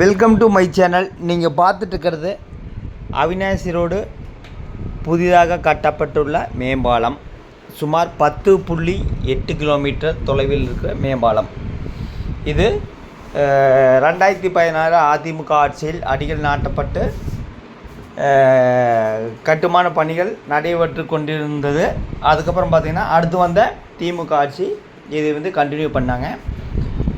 Welcome to my channel நீங்கள் பார்த்துட்டு இருக்கிறது அவினாசி ரோடு புதிதாக கட்டப்பட்டுள்ள மேம்பாலம். சுமார் பத்து புள்ளி எட்டு கிலோமீட்டர் தொலைவில் இருக்கிற மேம்பாலம். இது ரெண்டாயிரத்தி பதினாறு அதிமுக ஆட்சியில் அடிகள் நாட்டப்பட்டு கட்டுமான பணிகள் நடைபெற்று கொண்டிருந்தது. அதுக்கப்புறம் பார்த்திங்கன்னா அடுத்து வந்த திமுக ஆட்சி இது வந்து கண்டினியூ பண்ணாங்க.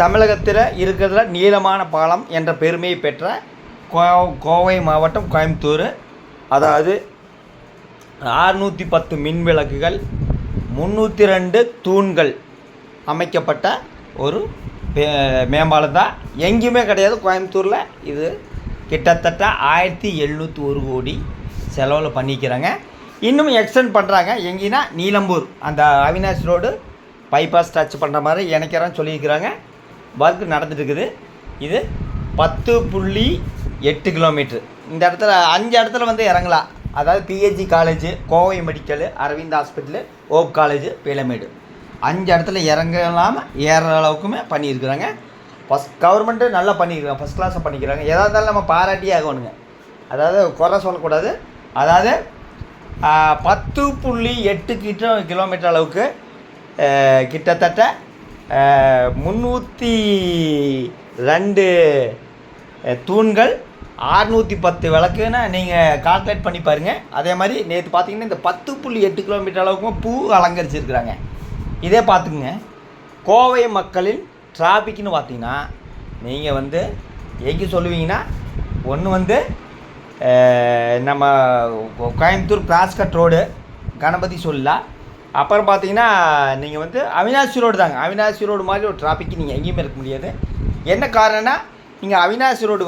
தமிழகத்தில் இருக்கிறதுல நீளமான பாலம் என்ற பெருமையை பெற்ற கோ கோவை மாவட்டம் கோயம்புத்தூர். அதாவது ஆறுநூற்றி பத்து மின் விளக்குகள் முந்நூற்றி ரெண்டு தூண்கள் அமைக்கப்பட்ட ஒரு மேம்பாலம் தான். எங்கேயுமே கிடையாது கோயம்புத்தூரில். இது கிட்டத்தட்ட ஆயிரத்தி எழுநூற்றி ஒரு கோடி செலவில் பண்ணிக்கிறாங்க. இன்னும் எக்ஸ்டெண்ட் பண்ணுறாங்க எங்கேனா நீலம்பூர். அந்த அவினாஷ் ரோடு பைபாஸ் டச் பண்ணுற மாதிரி இணைக்கிறேன்னு சொல்லியிருக்கிறாங்க. ஒர்க் நடந்துட்டு இருக்குது இது பத்து புள்ளி எட்டு கிலோமீட்ரு இந்த இடத்துல அஞ்சு இடத்துல வந்து இறங்கலாம். அதாவது PHC college Kovai medical Aravind hospital ஓப் காலேஜு பீலமேடு அஞ்சு இடத்துல இறங்கலாம் ஏறுற அளவுக்குமே பண்ணியிருக்கிறாங்க. ஃபஸ்ட் கவர்மெண்ட்டு நல்லா பண்ணியிருக்காங்க. ஃபஸ்ட் கிளாஸாக பண்ணிக்கிறாங்க. எதாக இருந்தாலும் நம்ம பாராட்டியே ஆகணுங்க. அதாவது குறை சொல்லக்கூடாது. அதாவது பத்து புள்ளி எட்டு கிட்ட கிலோமீட்டர் அளவுக்கு கிட்டத்தட்ட முந்நூற்றி ரெண்டு தூண்கள் ஆறுநூற்றி பத்து விளக்குன்னு நீங்கள் கால்குலேட் பண்ணி பாருங்கள் அதே மாதிரி நேற்று பார்த்தீங்கன்னா இந்த பத்து புள்ளி எட்டு கிலோமீட்டர் அளவுக்கும் பூ அலங்கரிச்சிருக்கிறாங்க. இதே பார்த்துக்குங்க கோவை மக்களின் டிராஃபிக்னு பார்த்தீங்கன்னா நீங்கள் வந்து எங்கே சொல்லுவீங்கன்னா ஒன்று வந்து நம்ம கோயம்புத்தூர் கிராஸ்கட் ரோடு கணபதி சொல்லலாம் அப்புறம் பார்த்தீங்கன்னா நீங்கள் வந்து அவினாசி ரோடு தாங்க. அவினாசி ரோடு மாதிரி ஒரு டிராஃபிக் நீங்கள் எங்கேயுமே இருக்க முடியாது. என்ன காரணம்னா நீங்கள் அவினாசி ரோடு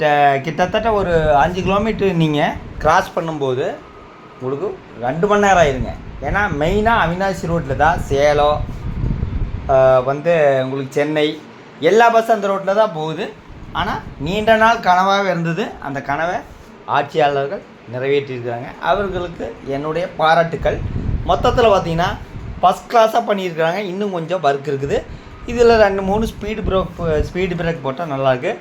ட- கிட்டத்தட்ட ஒரு அஞ்சு கிலோமீட்டர் நீங்கள் கிராஸ் பண்ணும்போது உங்களுக்கு ரெண்டு மணி நேரம் ஆயிருங்க. ஏன்னா மெயினாக அவினாசி ரோட்டில் தான் சேலம் வந்து உங்களுக்கு சென்னை எல்லா பஸ்ஸும் அந்த ரோட்டில் தான் போகுது. ஆனால் நீண்ட நாள் கனவாக இருந்தது. அந்த கனவை ஆட்சியாளர்கள் நிறைவேற்றியிருக்கிறாங்க அவர்களுக்கு என்னுடைய பாராட்டுக்கள். மொத்தத்தில் பார்த்தீங்கன்னா ஃபஸ்ட் கிளாஸாக பண்ணியிருக்கிறாங்க. இன்னும் கொஞ்சம் ஒர்க் இருக்குது. இதில் ரெண்டு மூணு ஸ்பீடு பிரேக் ஸ்பீடு பிரேக் போட்டால் நல்லாயிருக்கு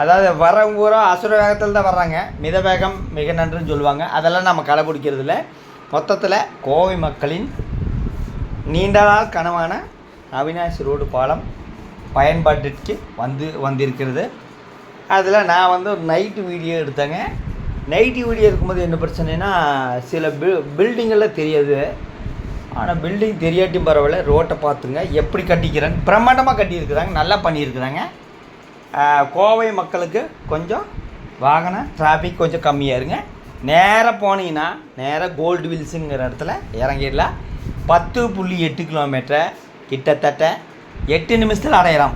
அதாவது வரவங்க பூரா அசுர வேகத்தில் தான் வர்றாங்க. மித வேகம் மிக நன்றுன்னு சொல்லுவாங்க. அதெல்லாம் நம்ம கடைப்பிடிக்கிறது இல்லை. மொத்தத்தில் கோவை மக்களின் நீண்ட நாள் கனவான அவினாசி ரோடு பாலம் பயன்பாட்டிற்கு வந்து வந்திருக்கிறது. அதில் நான் வந்து ஒரு நைட்டு வீடியோ எடுத்தேங்க. நைட்டு வீடியோ இருக்கும்போது என்ன பிரச்சனைனா சில பில் பில்டிங்கெல்லாம் தெரியாது. ஆனால் பில்டிங் தெரியாட்டியும் பரவாயில்ல ரோட்டை பார்த்துங்க. எப்படி கட்டிக்கிறாங்க? பிரம்மாண்டமாக கட்டியிருக்கிறாங்க நல்லா பண்ணியிருக்கிறாங்க. கோவை மக்களுக்கு கொஞ்சம் வாகன டிராஃபிக் கொஞ்சம் கம்மியாக இருங்க. நேராக போனீங்கன்னா நேராக கோல்டு வில்ஸுங்கிற இடத்துல இறங்கிடலாம். பத்து புள்ளி எட்டு கிலோமீட்டர் கிட்டத்தட்ட எட்டு நிமிஷத்தில் அடையலாம்.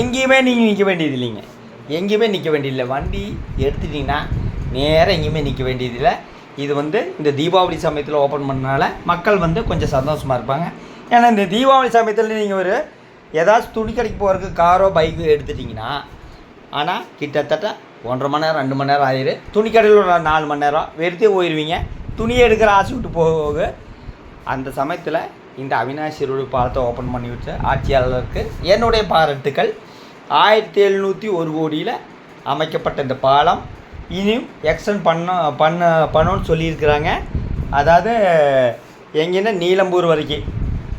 எங்கேயுமே நீங்கள் நிற்க வேண்டியது இல்லைங்க. எங்கேயுமே நிற்க வேண்டியதில்லை வண்டி எடுத்துட்டிங்கன்னா நேராக எங்கேயுமே நிற்க வேண்டியதில்லை. இது வந்து இந்த தீபாவளி சமயத்தில் ஓப்பன் பண்ணனால மக்கள் வந்து கொஞ்சம் சந்தோஷமாக இருப்பாங்க. ஏன்னா இந்த தீபாவளி சமயத்தில் நீங்கள் ஒரு ஏதாச்சும் துணி கடைக்கு போகிறதுக்கு காரோ பைக்கோ எடுத்துட்டிங்கன்னா ஆனால் கிட்டத்தட்ட ஒன்றரை மணி நேரம் ரெண்டு மணி நேரம் ஆயிரு. துணி கடையில் ஒரு நாலு மணி நேரம் வெறுத்தே போயிடுவீங்க துணியை எடுக்கிற ஆசை விட்டு போக அந்த சமயத்தில் இந்த அவினாசி ரோடு பாலத்தை ஓப்பன் பண்ணி விட்டு ஆட்சியாளருக்கு என்னுடைய பாராட்டுக்கள். ஆயிரத்தி எழுநூற்றி ஒரு கோடியில் அமைக்கப்பட்ட இந்த பாலம். இனியும் எக்ஸ்டெண்ட் பண்ண பண்ண பண்ணணும்னு சொல்லியிருக்கிறாங்க. அதாவது எங்கேன்னா நீலம்பூர் வரைக்கும்.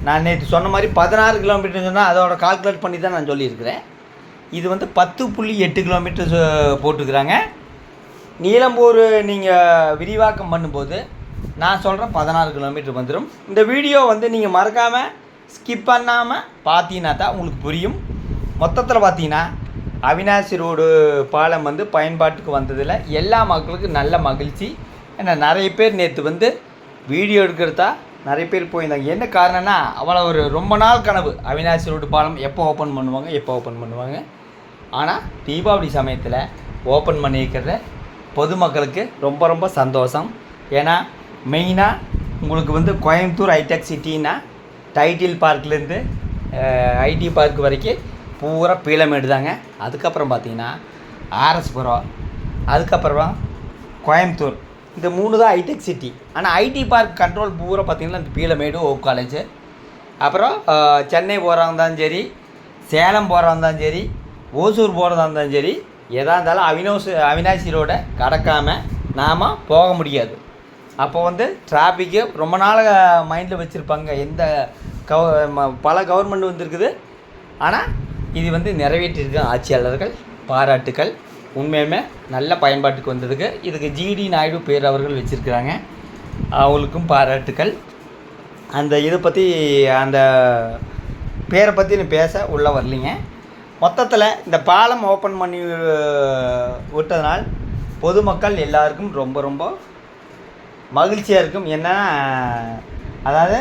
நான் நேற்று சொன்ன மாதிரி பதினாறு கிலோமீட்டர் சொன்னால் அதோட கால்குலேட் பண்ணி தான் நான் சொல்லியிருக்கிறேன். இது வந்து பத்து புள்ளி எட்டு கிலோமீட்டர் போட்டுக்கிறாங்க நீலம்பூர் நீங்கள் விரிவாக்கம் பண்ணும்போது நான் சொல்கிறேன் பதினாறு கிலோமீட்டர் வந்துடும் இந்த வீடியோ வந்து நீங்கள் மறக்காமல் ஸ்கிப் பண்ணாமல் பார்த்தீங்கன்னா தான் உங்களுக்கு புரியும். மொத்தத்தில் பார்த்தீங்கன்னா அவினாசி ரோடு பாலம் வந்து பயன்பாட்டுக்கு வந்ததில் எல்லா மக்களுக்கும் நல்ல மகிழ்ச்சி. ஏன்னா நிறைய பேர் நேற்று வந்து வீடியோ எடுக்கிறதா நிறைய பேர் போயிருந்தாங்க. என்ன காரணம்னா அவ்வளோ ஒரு ரொம்ப நாள் கனவு. அவினாசி ரோடு பாலம் எப்போ ஓப்பன் பண்ணுவாங்க எப்போ ஓப்பன் பண்ணுவாங்க. ஆனால் தீபாவளி சமயத்தில் ஓப்பன் பண்ணியிருக்கிறத பொதுமக்களுக்கு ரொம்ப ரொம்ப சந்தோஷம். ஏன்னா மெயினாக உங்களுக்கு வந்து கோயம்புத்தூர் ஹைடெக் சிட்டின்னா டைட்டில் பார்க்லேருந்து ஐடி பார்க் வரைக்கும் பூரா பீளமேடு தாங்க. அதுக்கப்புறம் பார்த்தீங்கன்னா ஆர்எஸ்புரம் அதுக்கப்புறம் கோயம்புத்தூர். இந்த மூணு தான் ஹைடெக் சிட்டி ஆனால் ஐடி பார்க் கண்ட்ரோல் பூரா பார்த்தீங்கன்னா இந்த பீளமேடு ஓ காலேஜ் அப்புறம் சென்னை போகிறவங்க தான் சரி சேலம் போகிறவங்க தான் சரி ஓசூர் போகிறதா இருந்தாலும் சரி எதாக இருந்தாலும் அவினோஸ் அவினாசி ரோடை கடக்காமல் நாம் போக முடியாது. அப்போ வந்து டிராஃபிக்கு ரொம்ப நாள் மைண்டில் வச்சுருப்பாங்க. எந்த கவ பல கவர்மெண்ட் வந்துருக்குது. ஆனால் இது வந்து நிறைவேற்றிருக்க ஆட்சியாளர்கள் பாராட்டுக்கள் உண்மையுமே நல்ல பயன்பாட்டுக்கு வந்ததுக்கு இதுக்கு ஜிடி நாயுடு பேர் அவர்கள் வச்சுருக்கிறாங்க. அவங்களுக்கும் பாராட்டுக்கள். அந்த இதை பற்றி அந்த பேரை பற்றி நான் பேச உள்ளே வரலைங்க. மொத்தத்தில் இந்த பாலம் ஓப்பன் பண்ணி விட்டதுனால் விட்டதனால் பொதுமக்கள் எல்லாருக்கும் ரொம்ப ரொம்ப மகிழ்ச்சியாக இருக்கும். ஏன்னா அதாவது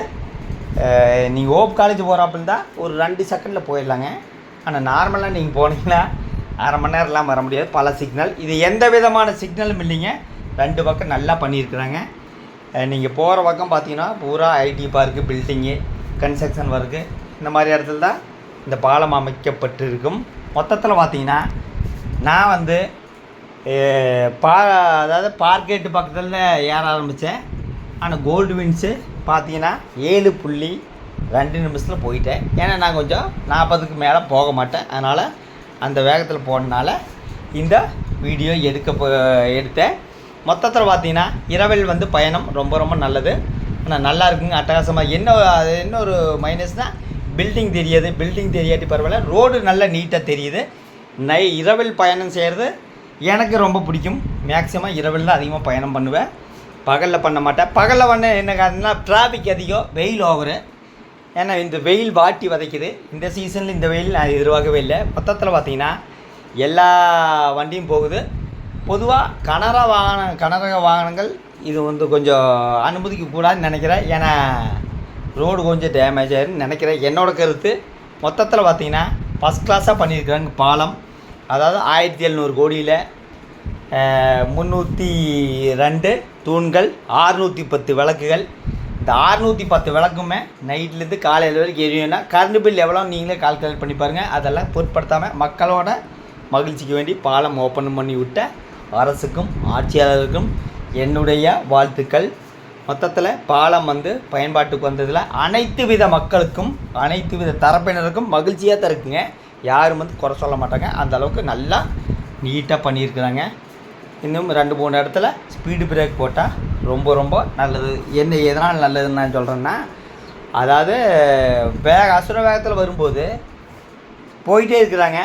நீங்கள் ஓப் காலேஜ் போகிறாப்புல தான் ஒரு ரெண்டு செகண்டில் போயிடலாங்க. ஆனால் நார்மலாக நீங்கள் போனீங்கன்னா அரை மணி நேரம்லாம் வர முடியாது. பல சிக்னல் இது எந்த விதமான சிக்னலும் இல்லைங்க. ரெண்டு பக்கம் நல்லா பண்ணியிருக்கிறாங்க. நீங்கள் போகிற பக்கம் பார்த்தீங்கன்னா பூரா IT park building construction work இந்த மாதிரி இடத்துல தான் இந்த பாலம் அமைக்கப்பட்டிருக்கும். மொத்தத்தில் பார்த்தீங்கன்னா நான் வந்து பா அதாவது பார்க்கெட்டு பக்கத்தில் ஏற ஆரம்பித்தேன் ஆனால் கோல்டு வின்ஸு பார்த்தீங்கன்னா ஏழு புள்ளி ரெண்டு நிமிஷத்தில் போயிட்டேன். ஏன்னா நான் கொஞ்சம் நாற்பதுக்கு மேலே போக மாட்டேன். அதனால் அந்த வேகத்தில் போனனால இந்த வீடியோ எடுக்க போ- எடுத்தேன். மொத்தத்தில் பார்த்தீங்கன்னா இரவில் வந்து பயணம் ரொம்ப ரொம்ப நல்லது. ஆனால் நல்லா இருக்குங்க. அட்டகாசமாக என்ன அது என்ன ஒரு மைனஸ்னால் பில்டிங் தெரியாது. பில்டிங் தெரியாட்டி பரவாயில்ல. ரோடு நல்லா நீட்டாக தெரியுது. நை இரவில் பயணம் செய்கிறது எனக்கு ரொம்ப பிடிக்கும். மேக்ஸிமம் இரவில் தான் அதிகமாக பயணம் பண்ணுவேன். பகலில் பண்ண மாட்டேன். பகலில் பண்ண என்ன காரணம்னா டிராஃபிக் அதிகம். வெயில் ஓவரு ஏன்னா இந்த வெயில் வாட்டி வதைக்குது. இந்த சீசனில் இந்த வெயில் நான் எதிர்பார்க்கவே இல்லை. மொத்தத்தில் பார்த்தீங்கன்னா எல்லா வண்டியும் போகுது. பொதுவாக கனர வாகன கனரக வாகனங்கள் இது வந்து கொஞ்சம் அனுமதிக்க கூடாதுன்னு நினைக்கிறேன். ஏன்னா ரோடு கொஞ்சம் டேமேஜ் ஆயிருன்னு நினைக்கிறேன். என்னோட கருத்து மொத்தத்தில் பார்த்தீங்கன்னா ஃபஸ்ட் கிளாஸாக பண்ணியிருக்கிறாங்க பாலம். அதாவது ஆயிரத்தி எழுநூறு கோடியில் முந்நூற்றி ரெண்டு தூண்கள் ஆறுநூற்றி பத்து விளக்குகள் இந்த ஆறுநூற்றி பத்து விளக்குமே நைட்லேருந்து காலையில் வரைக்கும் எரியும்னா கரண்ட் பில் எவ்வளோ நீங்களே கால்குலேட் பண்ணி பாருங்கள் அதெல்லாம் பொருட்படுத்தாமல் மக்களோட மகிழ்ச்சிக்கு வேண்டி பாலம் ஓப்பன் பண்ணி விட்ட அரசுக்கும் ஆட்சியாளருக்கும் என்னுடைய வாழ்த்துக்கள். மொத்தத்தில் பாலம் வந்து பயன்பாட்டுக்கு வந்ததில் அனைத்து வித மக்களுக்கும் அனைத்து வித தரப்பினருக்கும் மகிழ்ச்சியாக தான் இருக்குங்க. யாரும் வந்து குறை சொல்ல மாட்டாங்க. அந்த அளவுக்கு நல்லா நீட்டாக பண்ணியிருக்கிறாங்க. இன்னும் ரெண்டு மூணு இடத்துல ஸ்பீடு பிரேக் போட்டால் ரொம்ப ரொம்ப நல்லது. என்ன எதனால் நல்லதுன்னு நான் சொல்கிறேன்னா அதாவது வேக அசுர வேகத்தில் வரும்போது போயிட்டே இருக்கிறாங்க.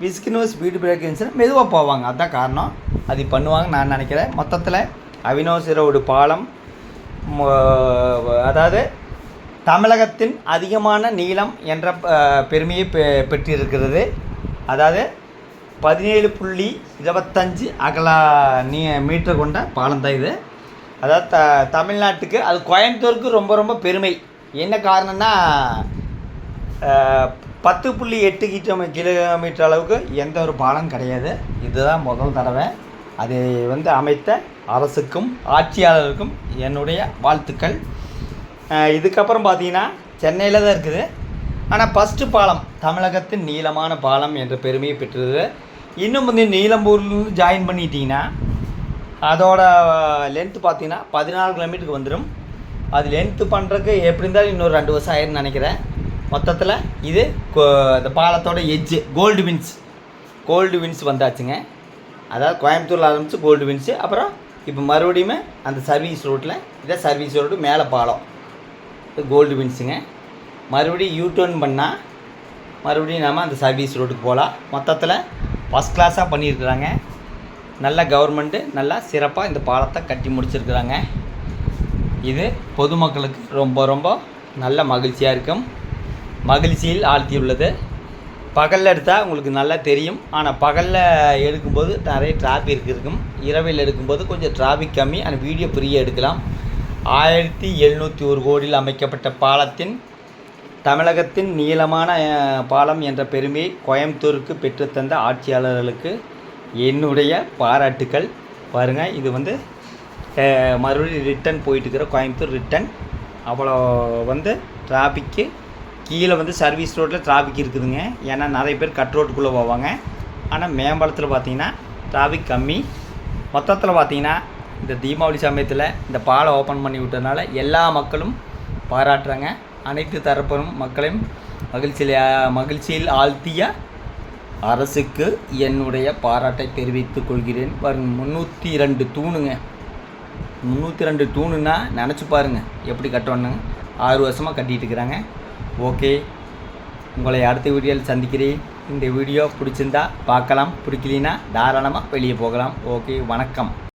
விஸ்கின்னு ஸ்பீடு பிரேக் இருந்துச்சுன்னா மெதுவாக போவாங்க. அதுதான் காரணம். அது பண்ணுவாங்க நான் நினைக்கிறேன். மொத்தத்தில் அவினோசிரோடு பாலம் அதாவது தமிழகத்தின் அதிகமான நீளம் என்ற பெருமையை பெ- பெற்றிருக்கிறது. அதாவது பதினேழு புள்ளி இருபத்தஞ்சு அகல நீ மீட்டர் கொண்ட பாலம் தான் இது. அதாவது த தமிழ்நாட்டுக்கு அது கோயம்புத்தூருக்கு ரொம்ப ரொம்ப பெருமை. என்ன காரணம்னா பத்து புள்ளி எட்டு கிலோ கிலோமீட்டர் அளவுக்கு எந்த ஒரு பாலம் கிடையாது. இதுதான் முதல் தடவை அதை வந்து அமைத்த அரசுக்கும் ஆட்சியாளருக்கும் என்னுடைய வாழ்த்துக்கள். இதுக்கப்புறம் பார்த்தீங்கன்னா சென்னையில் தான் இருக்குது. ஆனால் ஃபஸ்ட்டு பாலம் தமிழகத்தின் நீளமான பாலம் என்ற பெருமையை பெற்றது இன்னும் வந்து நீலம்பூர்லேருந்து ஜாயின் பண்ணிட்டீங்கன்னா அதோட லென்த்து பார்த்தீங்கன்னா பதினாலு கிலோமீட்டருக்கு வந்துடும் அது லென்த்து பண்ணுறதுக்கு எப்படி இருந்தாலும் இன்னொரு ரெண்டு வருஷம் ஆயிரும்னு நினைக்கிறேன். மொத்தத்தில் இது கோ- இந்த பாலத்தோட edge gold wins gold wins வந்தாச்சுங்க. அதாவது கோயம்புத்தூரில் ஆரம்பித்து கோல்டு வின்ஸு அப்புறம் இப்போ மறுபடியுமே அந்த சர்வீஸ் ரோட்டில் இதே சர்வீஸ் ரோடு மேலே பாலம். இது கோல்டு வின்ஸுங்க மறுபடியும் யூ டர்ன் பண்ணால் மறுபடியும் நாம் அந்த சர்வீஸ் ரோட்டுக்கு போகலாம். மொத்தத்தில் ஃபஸ்ட் கிளாஸாக பண்ணியிருக்கிறாங்க. நல்ல கவர்மெண்ட்டு நல்லா சிறப்பாக இந்த பாலத்தை கட்டி முடிச்சிருக்கிறாங்க. இது பொதுமக்களுக்கு ரொம்ப ரொம்ப நல்ல மகிழ்ச்சியாக இருக்கும். மகிழ்ச்சியில் ஆழ்த்தியுள்ளது. பகலில் எடுத்தால் உங்களுக்கு நல்லா தெரியும். ஆனால் பகலில் எடுக்கும்போது நிறைய டிராஃபிக் இருக்கும். இரவில் எடுக்கும்போது கொஞ்சம் டிராஃபிக் கம்மி. ஆனால் வீடியோ ஃப்ரீயாக எடுக்கலாம். ஆயிரத்தி எழுநூற்றி ஒரு கோடியில் அமைக்கப்பட்ட பாலத்தின் தமிழகத்தின் நீளமான பாலம் என்ற பெருமையை கோயம்புத்தூருக்கு பெற்றுத்தந்த ஆட்சியாளர்களுக்கு என்னுடைய பாராட்டுக்கள். பாருங்கள் இது வந்து மறுபடியும் ரிட்டன் போயிட்டு இருக்கிற கோயம்புத்தூர் ரிட்டன் அவ்வளோ வந்து டிராஃபிக்கு கீழே வந்து சர்வீஸ் ரோட்டில் டிராஃபிக் இருக்குதுங்க. ஏன்னா நிறைய பேர் கட் ரோட்டுக்குள்ளே போவாங்க. ஆனால் மேம்பாலத்தில் பார்த்தீங்கன்னா டிராஃபிக் கம்மி. மொத்தத்தில் பார்த்தீங்கன்னா இந்த தீபாவளி சமயத்தில் இந்த பாலம் ஓப்பன் பண்ணி விட்டதுனால எல்லா மக்களும் பாராட்டுறாங்க. அனைத்து தரப்பிலும் மக்களையும் மகிழ்ச்சியில் மகிழ்ச்சியில் ஆழ்த்திய அரசுக்கு என்னுடைய பாராட்டை தெரிவித்துக் கொள்கிறேன். பாருங்க முந்நூற்றி ரெண்டு தூணுங்க. முந்நூற்றி ரெண்டு தூணுன்னா நினச்சி பாருங்கள் எப்படி கட்டணுங்க ஆறு வருஷமாக கட்டிகிட்டு இருக்கிறாங்க. ஓகே உங்களை அடுத்த வீடியோவில் சந்திக்கிறேன். இந்த வீடியோ பிடிச்சிருந்தா பார்க்கலாம் பிடிக்கலினா தாராளமாக வெளியே போகலாம். ஓகே வணக்கம்.